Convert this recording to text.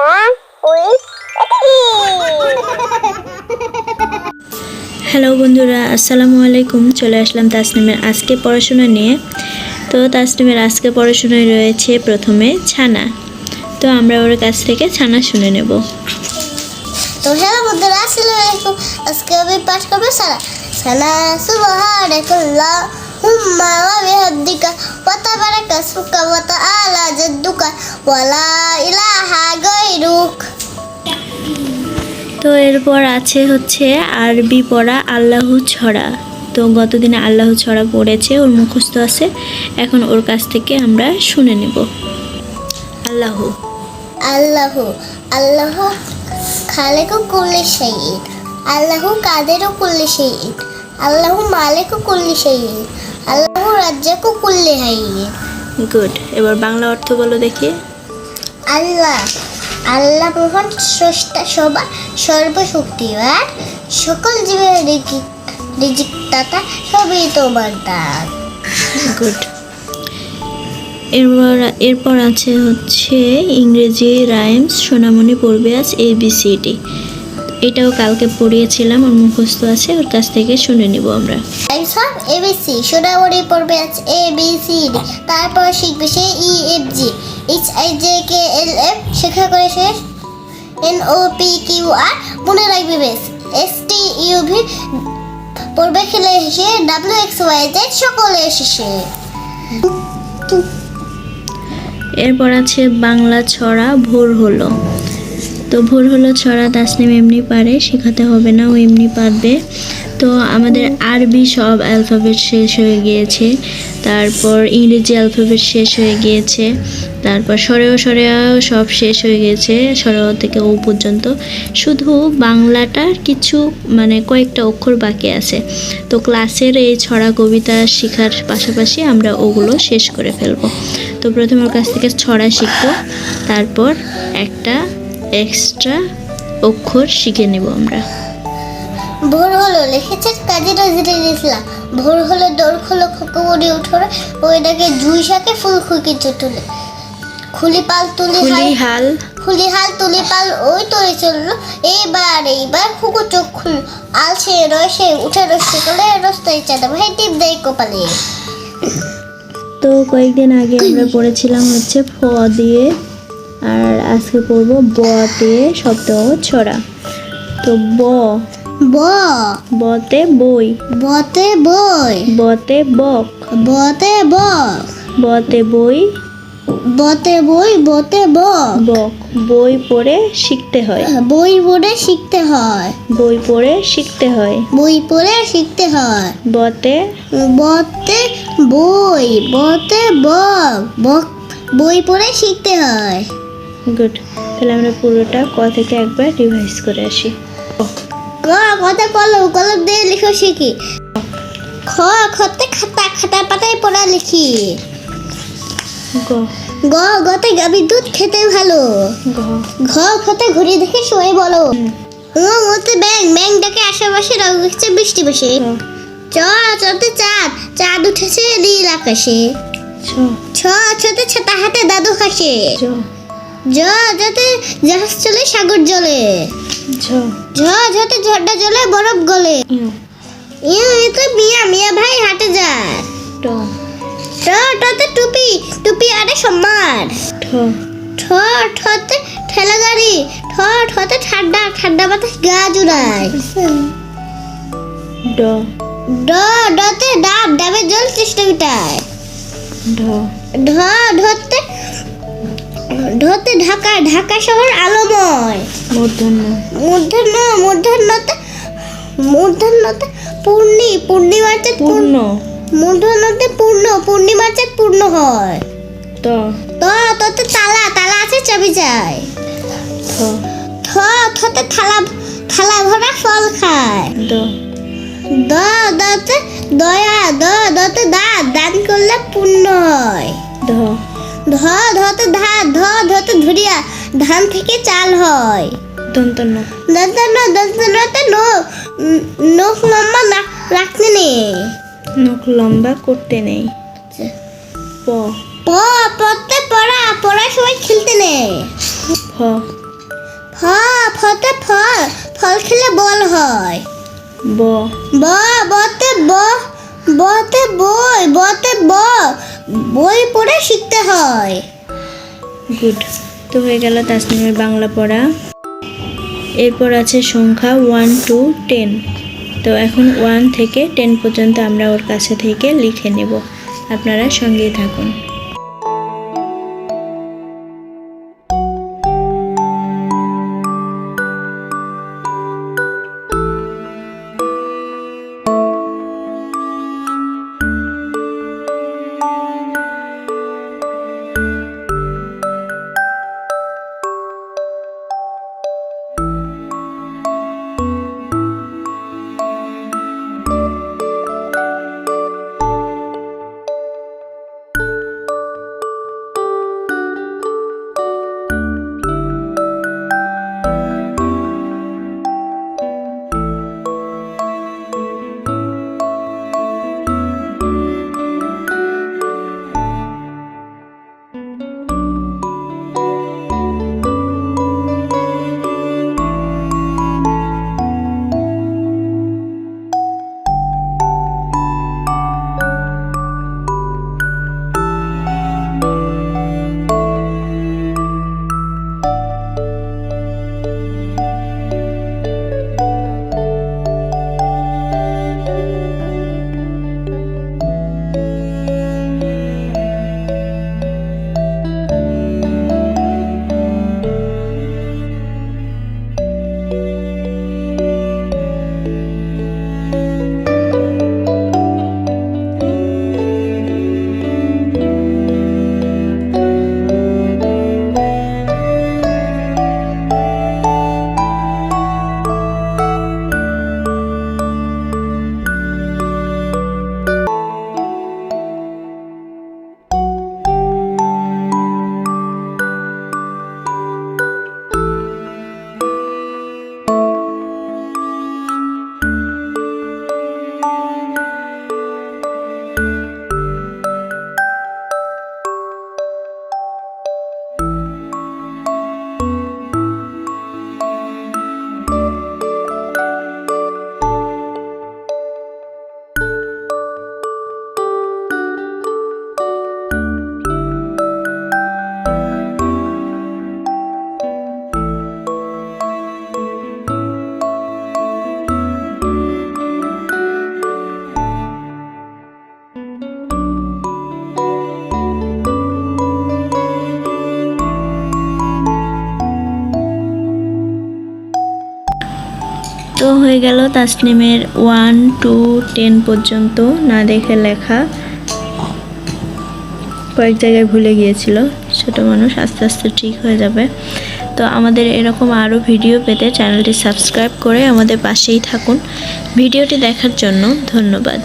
with hello বন্ধুরা, আসসালামু আলাইকুম। চলে আসলাম তাসনিমের আজকে পড়াশোনা নিয়ে। তো তাসনিমের আজকে পড়াশোনায় রয়েছে প্রথমে ছানা। তো আমরা ওর কাছ থেকে ছানা শুনে নেব। তো হ্যালো বন্ধুরা, আসসালামু আলাইকুম। আজকে আমি পাঠ করব সারা সালা সুবহানাকাল্লাহ সুকা ওয়া তাআলা জাদ্দুকা ওয়া লা ইলাহা তো এরপর আছে হচ্ছে আরবি পড়া আল্লাহ ছড়া। তো গতদিনে আল্লাহ ছড়া পড়েছে ওর মুখস্থ আছে। এখন ওর কাছ থেকে আমরা শুনে নেব। আল্লাহু। আল্লাহ আল্লাহ খালেকু কুল্লি শাইইন। আল্লাহ কাদেরও কুল্লি শাইইন। আল্লাহ মালিকু কুল্লি শাইইন। আল্লাহ রাজ্জাকু কুল্লি হাইইন গুড এবার বাংলা অর্থ বলো দেখি। আল্লাহ আল্লাহ মহান স্রষ্টা সবার সর্বশক্তিমান। সকল জীবের রিজিক রিজিক দাতা সবই তোমার দান। গুড। এরপর এরপর আছে হচ্ছে ইংরেজি রাইমস সোনামণি পড়বে আজ এ বি সি ডি এটাও কালকে পড়িয়েছিলাম ওর মুখস্থ আছে ওর কাছ থেকে শুনে নিব আমরা। টাইমস অফ এবিসি সোনামণি পড়বে এ বি সি ডি তারপর শিখবে সে E F G H I J K L F শেখা করে শেষ N O P Q R মনে রাখবে বেশ। এস টি ইউ ভি পড়বে খেলে হেসে ডাব্লিউ এক্স ওয়াই জেড সকলে এসেছে। এরপর আছে বাংলা ছড়া ভোর হলো। তো ভোর হলো, ছড়া তাসনিম এমনি পারে, শেখাতে হবে না, ও এমনি পারবে। তো আমাদের আরবি সব অ্যালফাবেট শেষ হয়ে গিয়েছে। তারপর ইংরেজি অ্যালফাবেট শেষ হয়ে গিয়েছে। তারপর সরেও সরেও সব শেষ হয়ে গেছে সরেও থেকে ও পর্যন্ত। শুধু বাংলাটার কিছু মানে কয়েকটা অক্ষর বাকি আছে। তো ক্লাসের এই ছড়া কবিতা শেখার পাশাপাশি আমরা ওগুলো শেষ করে ফেলব। তো প্রথমে ওর কাছ থেকে ছড়া শিখব, তারপর একটা এক্সট্রা অক্ষর শিখে নেব আমরা। ভোর হলো লিখেছেন কাজী নজরুল ইসলাম। ভোর হলো দৌড় খোলো খোকমরি উঠোরে ওইটাকে জুই শাকে ফুল খুকি চুটুলে খুলি পাল তুলি খুলি হাল খুলি হাল তুলি পাল ওই তরে চলল এইবার এইবার খুকু চোখ খুল আলসে রসে উঠে রসে কলে রস্তায় চাঁদা ভাই টিপ দেয় কপালে। তো কয়েকদিন আগে আমরা পড়েছিলাম হচ্ছে ফ দিয়ে আর আজকে পড়ব ব দিয়ে শব্দ ছড়া। তো ব। ব। বতে বই। বতে বই। বতে বক। বতে বক। বতে বই। বতে বই বতে বক। বক। বই পড়ে শিখতে হয় বই পড়ে শিখতে হয়। বই পড়ে শিখতে হয়। বই পড়ে শিখতে হয়। বতে বতে বই বতে বক। বক বই পড়ে শিখতে হয়। গুড তাহলে আমরা পুরোটা ক থেকে একবার রিভাইজ করে আসি। কথা কলম কলম দিয়ে লিখো শিখি। খ খতে খাতা খাতা পাতায় পড়া লিখি। গ। গ গতে গাবি দুধ খেতে ভালো। ঘ খতে ঘুরি দেখে সবাই বলো। ও মতে ব্যাং ব্যাংটাকে আশেপাশে রং দেখছে বৃষ্টি বসে। চ। চতে চাঁদ চাঁদ উঠেছে নীল আকাশে। ছ ছতে ছাতা হাতে দাদু খাসে জ যাতে জাহাজ চলে সাগর জলে। ঝ। ঝতে ঝড়টা জলে বরফ গলে। ইউ। তো মিয়া মিয়া ভাই হাটে যায়। ট। টতে টুপি টুপি আরে সম্মান। ঠ। ঠতে ঠেলা গাড়ি ঠ ঠতে ঠান্ডা ঠান্ডা বাতাস গা জুড়ায় ড। ড ডতে ডাব ডাবে জল চেষ্টা মিটায় ঢ। ঢ ঢতে ঢতে ঢাকা ঢাকা শহর আলোময়। মূর্ধন্য মূর্ধন্য মূর্ধন্যতে মূর্ধন্যতে পূর্ণি পূর্ণিমার চাঁদ পূর্ণ। মূর্ধন্যতে পূর্ণ পূর্ণিমার চাঁদ পূর্ণ হয়। ত। ত ততে তালা তালা আছে চাবি যায়। থ। থ থতে থালা থালা ভরা ফল খায়। দ। দ দতে দয়া দ দতে দাঁত দান করলে পূর্ণ হয়। ধ। ধ ধতে ধ ধুরিয়া ধান থেকে চাল হয়। দন্তন্য। দন্তন দন্তনতে নখ নখ লম্বা না রাখতে নেই। নখ লম্বা করতে নেই। প। প পড়তে পড়া পড়ার সময় খেলতে নেই। ফ। হ্যাঁ ফতে ফল ফল খেলে বল হয়। ব। ব বতে ব বতে বই বতে ব বই পড়ে শিখতে হয়। গুড। তো হয়ে গেল তাসনিমের বাংলা পড়া। এরপর আছে সংখ্যা ওয়ান টু টেন তো এখন ওয়ান থেকে টেন পর্যন্ত আমরা ওর কাছে থেকে লিখে নেব। আপনারা সঙ্গেই থাকুন। গেল তাসনিমের ওয়ান, টু, টেন পর্যন্ত না দেখে লেখা। কয়েক জায়গায় ভুলে গিয়েছিল, ছোট মানুষ আস্তে আস্তে ঠিক হয়ে যাবে। তো আমাদের এরকম আরও ভিডিও পেতে চ্যানেলটি সাবস্ক্রাইব করে আমাদের পাশেই থাকুন। ভিডিওটি দেখার জন্য ধন্যবাদ।